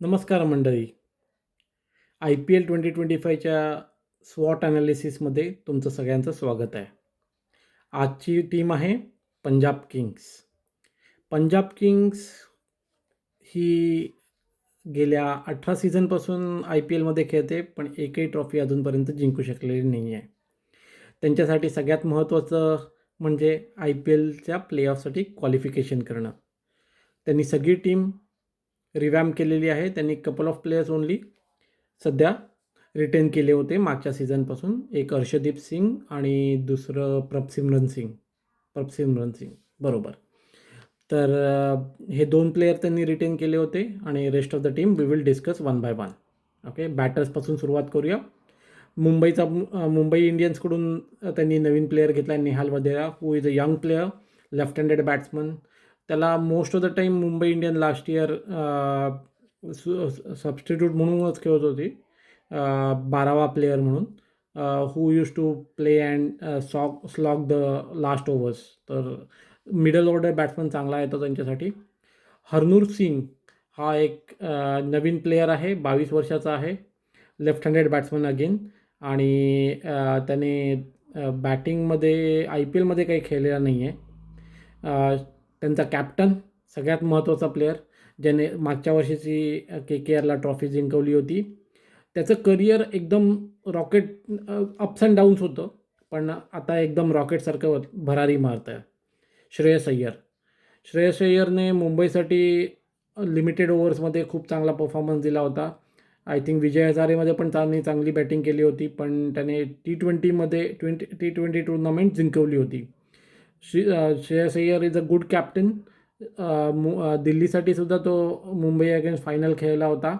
नमस्कार मंडळी. I P L twenty twenty फायच्या स्वॉट ॲनालिसिसमध्ये तुमचं सगळ्यांचं स्वागत आहे. आजची टीम आहे पंजाब किंग्स. पंजाब किंग्स ही गेल्या अठरा सीझनपासून आय पी एलमध्ये खेळते पण एकही ट्रॉफी अजूनपर्यंत जिंकू शकलेली नाही आहे. त्यांच्यासाठी सगळ्यात महत्त्वाचं म्हणजे आय पी एलच्या प्लेऑफसाठी क्वालिफिकेशन करणं. त्यांनी सगळी टीम रिवॅम केलेली आहे. त्यांनी कपल ऑफ प्लेयर्स ओनली सध्या रिटेन केले होते मागच्या सीझनपासून एक हर्षदीप सिंग आणि दुसरं प्रभसिमरन सिंग. प्रभसिमरन सिंग. बरोबर. तर हे दोन प्लेयर त्यांनी रिटेन केले होते आणि rest of the team we will discuss one by one okay बॅटर्सपासून सुरुवात करूया. मुंबईचा मुंबई इंडियन्सकडून त्यांनी नवीन प्लेयर घेतला आहे Nihal Wadhera who is a young player left handed batsman त्याला most of the time Mumbai Indian last year substitute म्हणूनच खेळत होती बारावा प्लेयर म्हणून who use to play and sock slog the last overs तर middle order batsman चांगला येतो त्यांच्यासाठी. हरनूर सिंग हा एक नवीन प्लेयर आहे बावीस वर्षाचा आहे लेफ्ट हँडेड बॅट्समन अगेन आणि त्याने बॅटिंगमध्ये आय पी एलमध्ये काही खेळलेला नाही आहे त्यांचा कॅप्टन सगळ्यात महत्त्वाचा प्लेयर ज्याने मागच्या वर्षीची के के आरला ट्रॉफी जिंकवली होती. त्याचं करिअर एकदम रॉकेट अप्स अँड डाऊन्स होतं पण आता एकदम रॉकेटसारखं भरारी मारत आहे श्रेयस अय्यर. श्रेयस अय्यरने मुंबईसाठी लिमिटेड ओव्हर्समध्ये खूप चांगला परफॉर्मन्स दिला होता. आय थिंक विजय हजारेमध्ये पण त्यांनी चांगली बॅटिंग केली होती पण त्याने टी ट्वेंटीमध्ये ट्वेंटी टी ट्वेंटी टुर्नामेंट जिंकवली होती. Shri Shreyas Iyer is a good captain दिल्लीसाठी सुद्धा तो मुंबई अगेन्स्ट फायनल खेळला होता.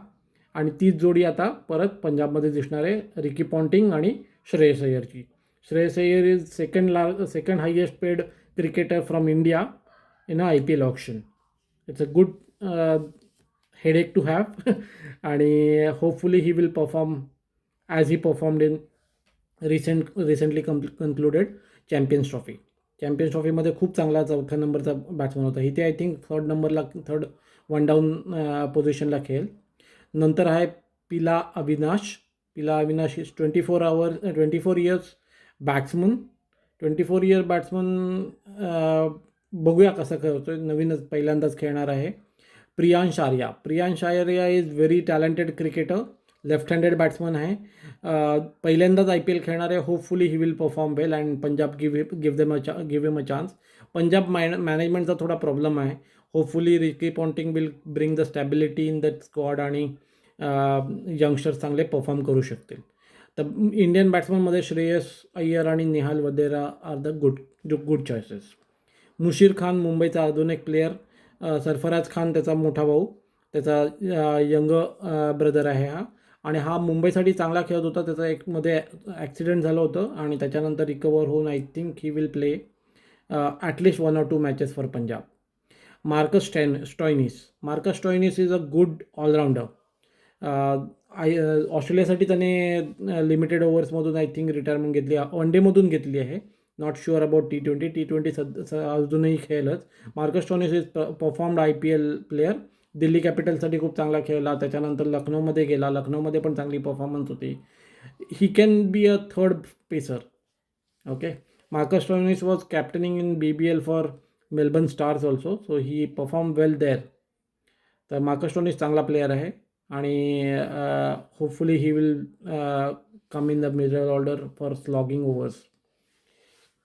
आणि तीच जोडी आता परत पंजाबमध्ये दिसणार आहे रिकी पॉन्टिंग आणि श्रेयस अय्यरची. श्रेयस अय्यर इज सेकंड लार second highest paid cricketer from India in a I P L option it's a good headache to have आणि hopefully he will perform as he performed in recent recently कम्प concluded champions trophy champions ट्रॉफीमध्ये खूप चांगला चौथ्या नंबरचा batsman होता. इथे I think third नंबरला third one down पोझिशनला खेळेल नंतर आहे पिला अविनाश. पिला Avinash is twenty four our twenty four years batsman twenty four year batsman बघूया कसं खेळतो नवीनच पहिल्यांदाच खेळणार आहे. Priyansh Arya. Priyansh Arya is very talented cricketer left handed batsman आहे पहिल्यांदाच आय पी एल खेळणार आहे hopefully he will perform well and Punjab give give them a चा give am a chance Punjab man मॅनेजमेंटचा थोडा प्रॉब्लेम आहे. Hopefully Ricky Ponting will bring the stability in that squad आणि youngsters चांगले परफॉर्म करू शकतील. तर इंडियन बॅट्समनमध्ये श्रेयस अय्यर आणि Nihal Wadhera are the good good choices Musheer Khan मुंबईचा अजून एक प्लेयर सरफराज खान त्याचा मोठा भाऊ. त्याचा यंग ब्रदर आहे हा. आणि हा मुंबईसाठी चांगला खेळत होता. त्याचा एक मध्ये ॲक्सिडेंट झालं होतं आणि त्याच्यानंतर रिकवर होऊन I think he will play at least one or two matches for Punjab Marcus Stan Stoinis. Marcus Stoinis is a good allrounder I ऑस्ट्रेलियासाठी त्याने लिमिटेड ओव्हर्समधून आय थिंक रिटायरमेंट घेतली. वन डेमधून घेतली आहे. Not sure about T twenty T twenty सद अजूनही खेळलंच. Marcus Stoinis is performed I P L player Delhi कॅपिटलसाठी खूप चांगला खेळला. त्याच्यानंतर लखनौमध्ये गेला. लखनौमध्ये पण चांगली परफॉर्मन्स होती. He can be a third pacer okay Marcus Stoinis was captaining in B B L for Melbourne Stars also so he perform well there तर मार्कस टॉनिस चांगला प्लेयर आहे. आणि hopefully he will come in the middle order for slogging overs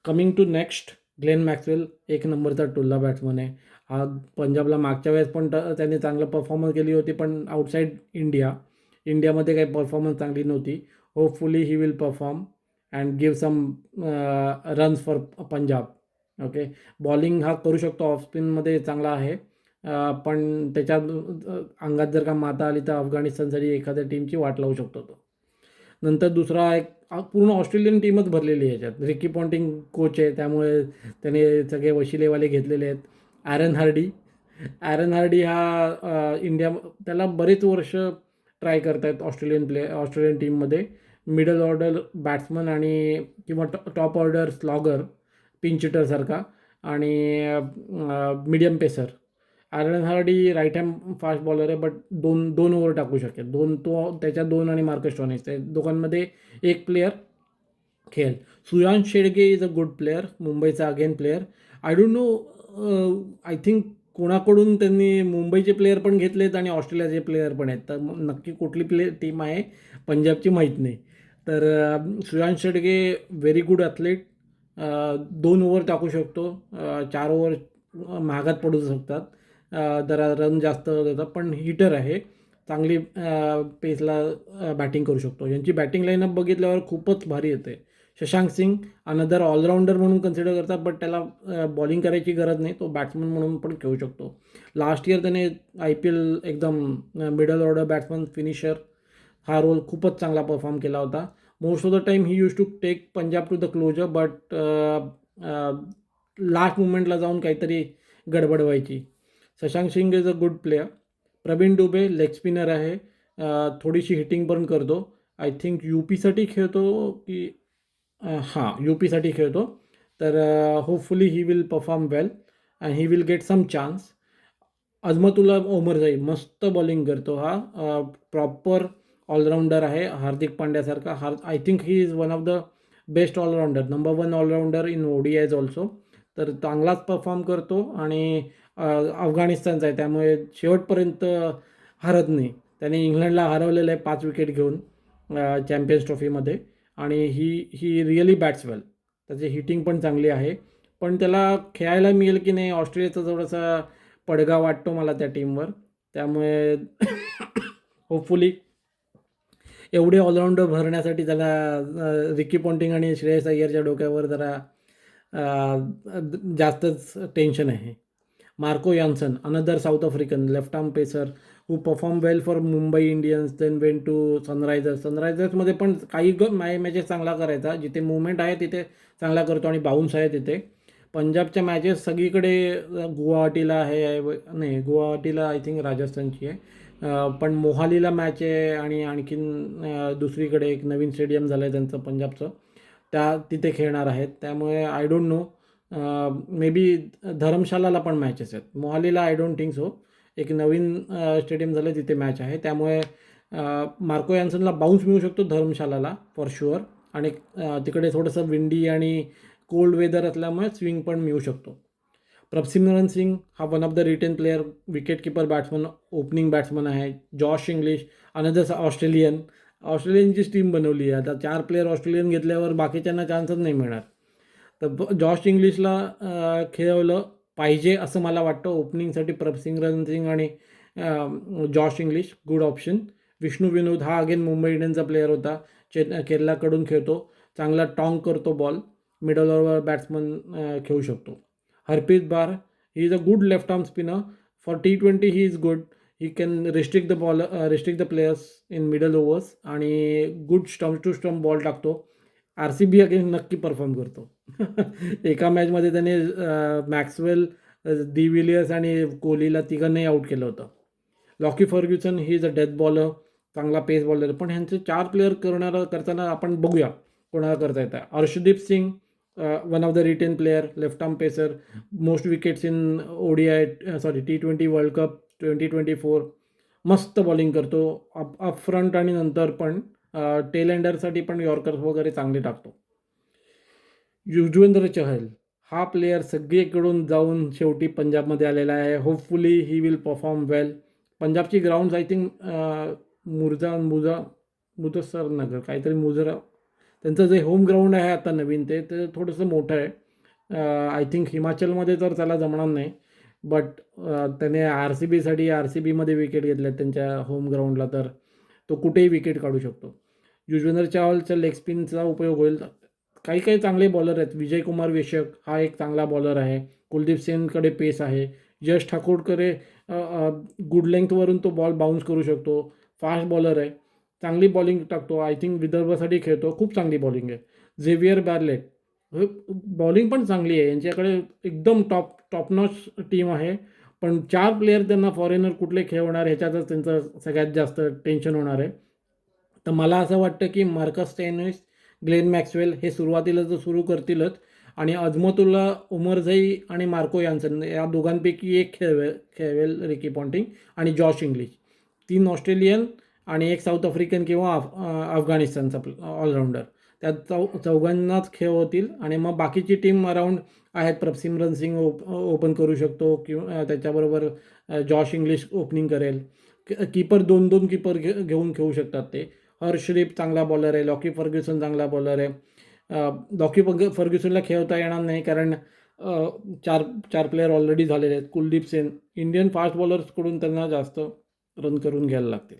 coming to next Glenn Maxwell एक नंबरचा टुल्ला batsman आहे. हा पंजाबला मागच्या वेळेस पण त्यांनी चांगलं परफॉर्मन्स केली होती पण आउटसाईड इंडिया इंडियामध्ये काही परफॉर्मन्स चांगली नव्हती. Hopefully he will perform and give some runs for Punjab okay bowling हा करू शकतो ऑफ स्पिनमध्ये चांगला आहे. Uh, पण त्याच्या uh, अंगात जर का माता आली तर अफगाणिस्तानसाठी एखाद्या टीमची वाट लावू शकतो तो. नंतर दुसरा एक पूर्ण ऑस्ट्रेलियन टीमच भरलेली आहे याच्यात. रिकी पॉन्टिंग कोच आहे त्यामुळे त्याने सगळे वशिलेवाले घेतलेले आहेत. ॲरन हार्डी ॲरन हार्डी हा इंडिया त्याला बरेच वर्ष ट्राय करतायत ऑस्ट्रेलियन प्ले ऑस्ट्रेलियन टीममध्ये मिडल ऑर्डर बॅट्समन आणि किंवा टॉ टॉप ऑर्डर स्लॉगर पिंचिटरसारखा आणि medium pacer Aaron Hardie right hand fast bowler आहे बट दोन दोन ओव्हर टाकू शकेल. दोन तो त्याच्या दोन आणि मार्कस टॉनिस त्या दोघांमध्ये एक प्लेयर खेळ. Suyansh Shedge is a good player मुंबईचा again player I don't know I think कोणाकडून त्यांनी मुंबईचे प्लेअर पण घेतलेत आणि ऑस्ट्रेलियाचे प्लेअर पण आहेत. तर नक्की कुठली प्ले टीम आहे पंजाबची माहीत नाही. तर अं, Suyansh Shedge very good athlete दोन ओव्हर टाकू शकतो. Uh, चार ओव्हर uh, महागात पडू शकतात. जरा रन जास्त देतात पण हिटर आहे. चांगली पेसला बॅटिंग करू शकतो. यांची बॅटिंग लाईनअप बघितल्यावर खूपच भारी येते. शशांक सिंग अनदर ऑलराऊंडर म्हणून कन्सिडर करतात बट त्याला बॉलिंग करायची गरज नाही. तो बॅट्समन म्हणून पण खेळू शकतो. लास्ट इयर त्याने आय पी एल एकदम मिडल ऑर्डर बॅट्समन फिनिशर हा रोल खूपच चांगला परफॉर्म केला होता. Most of the time he use to take Punjab to the closer but last मुमेंटला जाऊन काहीतरी गडबड व्हायची. Shashank Singh is a good player Praveen Dubey leg spinner आहे. थोडीशी हिटिंग पण करतो. आय थिंक यू पीसाठी खेळतो की हां यू पीसाठी खेळतो. तर hopefully he will perform well and he will get some chance Azmatullah Omarzai मस्त बॉलिंग करतो हा. प्रॉपर ऑलराऊंडर आहे. हार्दिक पांड्यासारखा हार I think he is one of the best allrounder number one allrounder in ODIs also तर चांगलाच perform करतो आणि अफगाणिस्तानचा आहे. त्यामुळे शेवटपर्यंत हरत नाही. त्याने इंग्लंडला हरवलेलं आहे पाच विकेट घेऊन चॅम्पियन्स ट्रॉफीमध्ये. आणि ही ही रिअली बॅट्सवेल त्याची हिटिंग पण चांगली आहे. पण त्याला खेळायला मिळेल की नाही ऑस्ट्रेलियाचा थोडासा पडगा वाटतो मला त्या टीमवर. त्यामुळे होपफुली एवढे ऑलराऊंडर भरण्यासाठी त्याला रिकी पॉन्टिंग आणि श्रेयस अय्यरच्या डोक्यावर जरा जास्तच टेन्शन आहे. Marco Jansen another South African left arm pacer who perform well for Mumbai Indians then went to Sunrisers सनरायझर्समध्ये पण काही ग मॅ मॅचेस चांगला करायचा. जिथे मुवमेंट आहे तिथे चांगला करतो आणि बाउन्स आहे तिथे. पंजाबच्या मॅचेस सगळीकडे गुवाहाटीला आहे व- नाही गुवाहाटीला आय थिंक राजस्थानची आहे. पण मोहालीला मॅच आहे आणि आणखीन दुसरीकडे एक नवीन स्टेडियम झालं आहे त्यांचं पंजाबचं. त्या तिथे खेळणार आहेत. त्यामुळे I don't know may be धर्मशालाला पण मॅचेस आहेत. मोहालीला आय डोंट थिंक सो एक नवीन स्टेडियम झालं तिथे मॅच आहे. त्यामुळे मार्को यान्सनला बाउन्स मिळू शकतो धर्मशालाला फॉर शुअर आणि तिकडे थोडंसं विंडी आणि कोल्ड वेदर असल्यामुळे स्विंग पण मिळू शकतो. प्रभसिमरन सिंग हा one of the retain player wicket keeper batsman opening batsman आहे. जॉश इंग्लिश अनदर्स ऑस्ट्रेलियन ऑस्ट्रेलियनचीच टीम बनवली आहे. आता चार प्लेअर ऑस्ट्रेलियन घेतल्यावर बाकीच्यांना चान्सच नाही मिळणार. तर जॉश इंग्लिशला खेळवलं पाहिजे असं मला वाटतं. ओपनिंगसाठी प्रभसिंगरन सिंग आणि Josh Inglis good option. Vishnu Vinod हा अगेन मुंबई इंडियन्सचा प्लेअर होता. चे केरलाकडून खेळतो. चांगला टॉंग करतो बॉल मिडल ओव्हर बॅट्समन खेळू शकतो. Harpreet Brar he is a good left arm spinner for T twenty he is good he can restrict the ball restrict the players in middle overs आणि good stump to stump ball टाकतो. R C B again नक्की perform करतो. एका मॅचमध्ये त्याने Maxwell D Villiers आणि कोहलीला तिघांनाही आऊट केलं होतं. Lockie Ferguson he is a death bowler चांगला पेस बॉलर पण ह्यांचे चार प्लेअर करणारं करताना आपण बघूया कोणाला करता येतं. Arshdeep Singh one of the retain player left arm pacer most wickets in ODI sorry T twenty world cup twenty twenty four मस्त बॉलिंग करतो. अप अप फ्रंट आणि नंतर पण टेल एंडरसाठी पण यॉर्कर्स वगैरे चांगले टाकतो. युजवेंद्र चहल हा प्लेयर सगळीकडून जाऊन शेवटी पंजाबमध्ये आलेला आहे. Hopefully he will perform well पंजाबची grounds I think मुर्जा मुजा मुदसर नगर काहीतरी मुजरा त्यांचं जे होम ग्राउंड आहे आता नवीन ते ते थोडंसं मोठं आहे. आय थिंक हिमाचलमध्ये तर त्याला जमणार नाही बट त्याने आर सी बीसाठी आर सी बीमध्ये विकेट घेतल्या त्यांच्या होम ग्राउंडला तर. तो कुठेही विकेट काढू शकतो. युजवेंद्र चहलच्या लेग स्पिनचा उपयोग होईल. काही काही चांगले बॉलर आहेत. विजय कुमार वेशक हा एक चांगला बॉलर आहे. कुलदीप सेनकडे पेस आहे. यश ठाकूरकडे गुड लेंथवरून तो बॉल बाउन्स करू शकतो. फास्ट बॉलर आहे. चांगली बॉलिंग टाकतो. आय थिंक विदर्भासाठी खेळतो. खूप चांगली बॉलिंग आहे. झेवियर बॅरलेट बॉलिंग पण चांगली आहे. यांच्याकडे एकदम टॉप टॉप नॉच टीम आहे. पण चार प्लेयर त्यांना फॉरेनर कुठले खेळवणार ह्याच्यातच त्यांचं सगळ्यात जास्त टेन्शन होणार आहे. तर मला असं वाटतं की मार्कस टेनिस ग्लेन मॅक्सवेल हे सुरुवातीला तर सुरू करतीलच. आणि अजमतुल्ला उमरझई आणि मार्को यांसन या दोघांपैकी एक खेळवे खेळवेल रिकी पॉन्टिंग आणि जॉश इंग्लिश. तीन ऑस्ट्रेलियन आणि एक साऊथ आफ्रिकन किंवा अफ अफगाणिस्तानचा ऑलराऊंडर त्या चौ चौघांनाच खेळ होतील आणि मग बाकीची टीम अराऊंड आहेत. प्रभसिमरन सिंग ओप ओपन करू शकतो किंवा त्याच्याबरोबर जॉश इंग्लिश ओपनिंग करेल. कीपर दोन दोन कीपर घे घेऊन खेळू शकतात ते. हर्षदीप चांगला बॉलर आहे. लॉकी फर्ग्युसन चांगला बॉलर आहे. लॉकी फर्ग फर्ग्युसनला खेळता येणार नाही कारण चार चार प्लेअर ऑलरेडी झालेले आहेत. कुलदीप सेन इंडियन फास्ट बॉलर्सकडून त्यांना जास्त रन करून घ्यायला लागतील.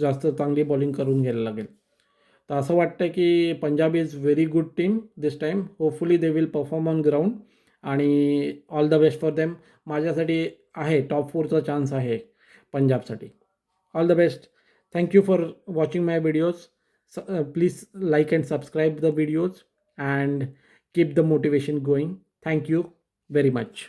जास्त चांगली बॉलिंग करून घ्यायला लागेल. तर असं वाटतं की Punjab is very good team this time hopefully they will perform on ground आणि all the best for them माझ्यासाठी आहे टॉप फोरचा चान्स आहे पंजाबसाठी. All the best thank you for watching my videos please like and subscribe the videos and keep the motivation going thank you very much